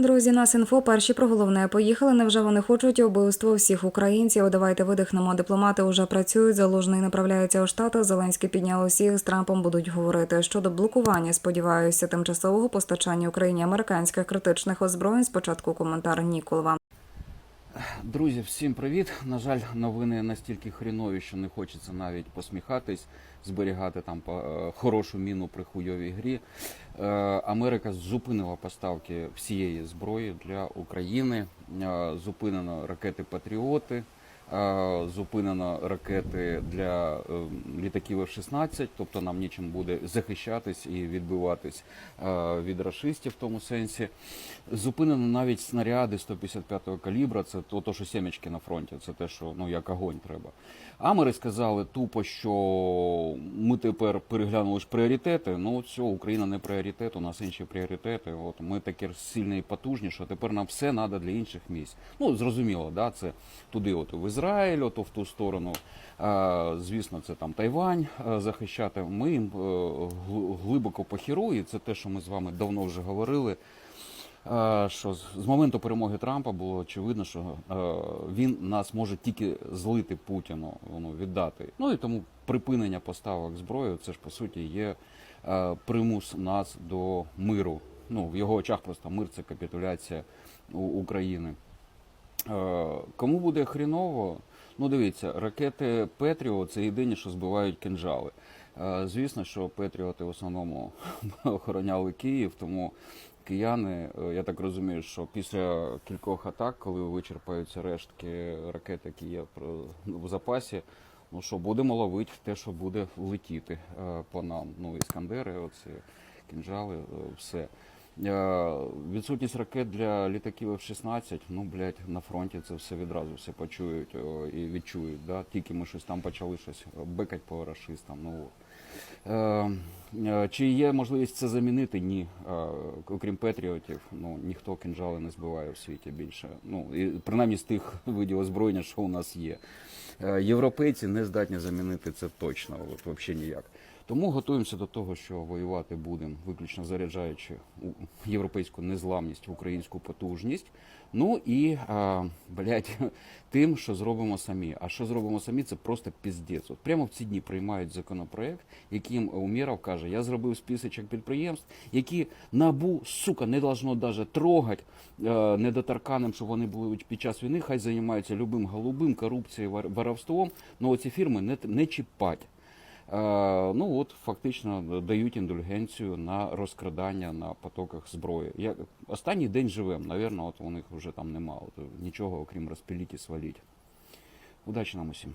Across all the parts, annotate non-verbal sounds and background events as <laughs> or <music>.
Друзі, нас інфо перші про головне поїхали. Невже вони хочуть убивство всіх українців? Давайте видихнемо. Дипломати вже працюють. Залужний направляється у штати. Зеленський підняв усіх з Трампом. Будуть говорити щодо блокування. Сподіваюся, тимчасового постачання Україні американських критичних озброєнь. Спочатку коментар Ніколова. Друзі, всім привіт. На жаль, новини настільки хрінові, що не хочеться навіть посміхатись, зберігати там е, хорошу міну при хуйовій грі. Е, Америка зупинила поставки всієї зброї для України. Е, Зупинено ракети Патріоти. Зупинено ракети для е, літаків F-16, тобто нам нічим буде захищатись і відбиватись від рашистів в тому сенсі. Зупинено навіть снаряди 155-го калібра, це то, то, що сімечки на фронті, це те, що ну як огонь треба. Амери сказали тупо, що ми тепер переглянули ж пріоритети. Ну все, Україна не пріоритет, у нас інші пріоритети. От ми такі сильні і потужні, що тепер нам все треба для інших місць. Ну зрозуміло, да, це туди, от в Ізраїль, от в ту сторону. Звісно, це там Тайвань захищати. Ми їм е, глибоко похіру, це те, що ми з вами давно вже говорили. Що з моменту перемоги Трампа було очевидно, що він нас може тільки злити Путіну, ну, віддати. Ну і тому припинення поставок зброї, це ж по суті є примус нас до миру. Ну, в його очах просто мир це капітуляція України. Е, Кому буде хріново? Ну, дивіться, ракети Петріо це єдині, що збивають кинжали. Е, Звісно, що Петріоти в основному <laughs> охороняли Київ, тому кияни, е, я так розумію, що після кількох атак, коли вичерпаються рештки ракет, які є в запасі, ну що будемо ловити те, що буде летіти по нам. Ну, іскандери, оці кінжали, все. Е, Відсутність ракет для літаків F-16, ну, блядь, на фронті це все відразу все почують о, і відчують. Да? Тільки ми щось там почали щось бекать по рашистам. Ну. Е, е, Чи є можливість це замінити? Ні. Е, Окрім Петріотів, ну ніхто кинжали не збиває в світі більше. Ну і принаймні з тих видів озброєння, що у нас є. Е, Європейці не здатні замінити це точно, от взагалі ніяк. Тому готуємося до того, що воювати будемо, виключно заряджаючи європейську незламність, в українську потужність. Ну і а, блядь, <laughs> тим, що зробимо самі. А що зробимо самі, це просто піздець. От прямо в ці дні приймають законопроект, яким Умєров каже: я зробив списочок підприємств, які набу сука не должно даже трогати е, недоторканим, щоб вони були під час війни. Хай займаються любим голубим, корупцією, воровством. Ну оці фірми не, не чіпать. Е, Ну от фактично дають індульгенцію на розкрадання на потоках зброї. Я останній день живемо, навірно, от у них вже там нема от, нічого, окрім розпиліть і сваліть. Удачі нам усім.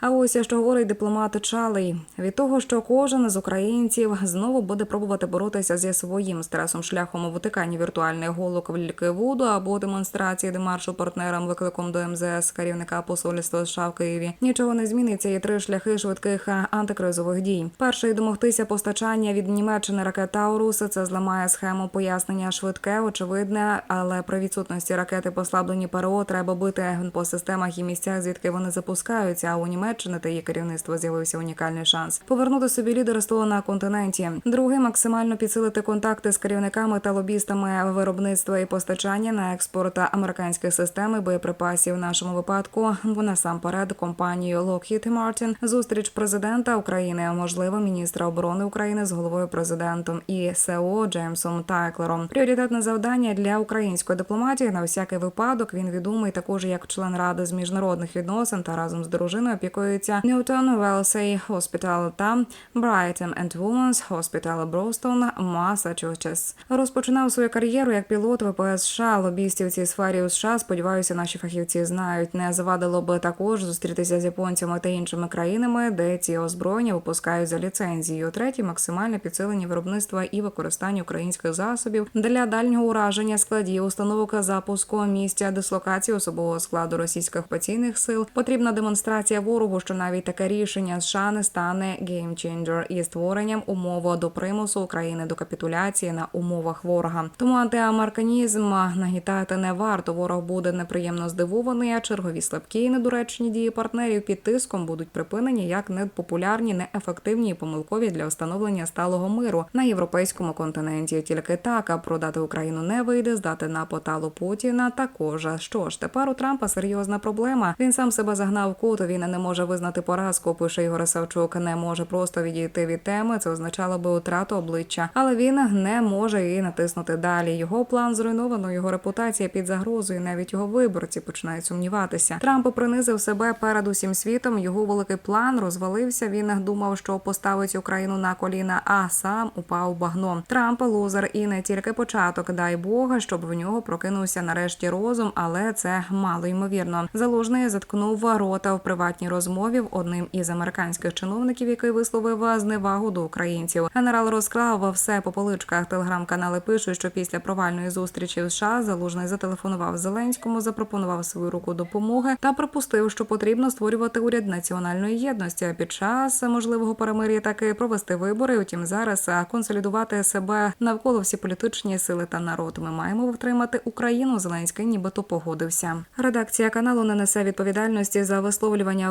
А ось що говорить дипломат Чалий від того, що кожен з українців знову буде пробувати боротися зі своїм стресом шляхом у витиканні віртуальних голок в лільки або демонстрації демаршу партнерам викликом до МЗС керівника посольства США в Києві. Нічого не зміниться. Є три шляхи швидких антикризових дій. Перший домогтися постачання від Німеччини ракет Таурус. Це зламає схему пояснення швидке, очевидне, але при відсутності ракети послаблені ПРО треба бити по системах і місцях, звідки вони запускаються. А у Німеччини та її керівництва з'явився унікальний шанс повернути собі лідерство на континенті. Другий максимально підсилити контакти з керівниками та лобістами виробництва і постачання на експорт американських систем і боєприпасів. В нашому випадку насамперед компанією Lockheed Martin, зустріч президента України, можливо, міністра оборони України з головою президентом і СЕО Джеймсом Тайклером. Пріоритетне завдання для української дипломатії на всякий випадок. Він відомий також як член ради з міжнародних відносин та разом з дружиною опікується Ньютон Велсей Hospital та Brighton and Women's Hospital Бростон, Массачусетс. Розпочинав свою кар'єру як пілот ВПС США. Лобістів в цій сфері у США. Сподіваюся, наші фахівці знають. Не завадило би також зустрітися з японцями та іншими країнами, де ці озброєння випускають за ліцензією. Третє максимальне підсилення виробництва і використання українських засобів для дальнього ураження складів, установок запуску місця дислокації особового складу російських окупаційних сил. Потрібна демонстрація ворогу, що навіть таке рішення США не стане геймченджер і створенням умови до примусу України до капітуляції на умовах ворога. Тому антиамериканізм нагітати не варто. Ворог буде неприємно здивований, а чергові слабкі і недоречні дії партнерів під тиском будуть припинені як непопулярні, неефективні і помилкові для встановлення сталого миру на європейському континенті. Тільки так, а продати Україну не вийде, здати на поталу Путіна також. Що ж, тепер у Трампа серйозна проблема. Він сам себе загнав кут. Він не може визнати поразку. Пише Ігор Савчук, не може просто відійти від теми. Це означало би утрату обличчя, але він не може і натиснути далі. Його план зруйновано, його репутація під загрозою. Навіть його виборці починають сумніватися. Трамп принизив себе перед усім світом. Його великий план розвалився. Він думав, що поставить Україну на коліна, а сам упав в багно. Трамп лузер і не тільки початок. Дай Бога, щоб в нього прокинувся нарешті розум, але це мало ймовірно. Залужний заткнув рота в приватній розмові в одним із американських чиновників, який висловив зневагу до українців. Генерал розклав все по поличках. Телеграм-канали пишуть, що після провальної зустрічі в США залужний зателефонував Зеленському, запропонував свою руку допомоги та припустив, що потрібно створювати уряд національної єдності. Під час можливого перемир'я таки провести вибори. Утім, зараз консолідувати себе навколо всі політичні сили та народ. Ми маємо втримати Україну. Зеленський нібито погодився. Редакція каналу не несе відповідальності за висловлювання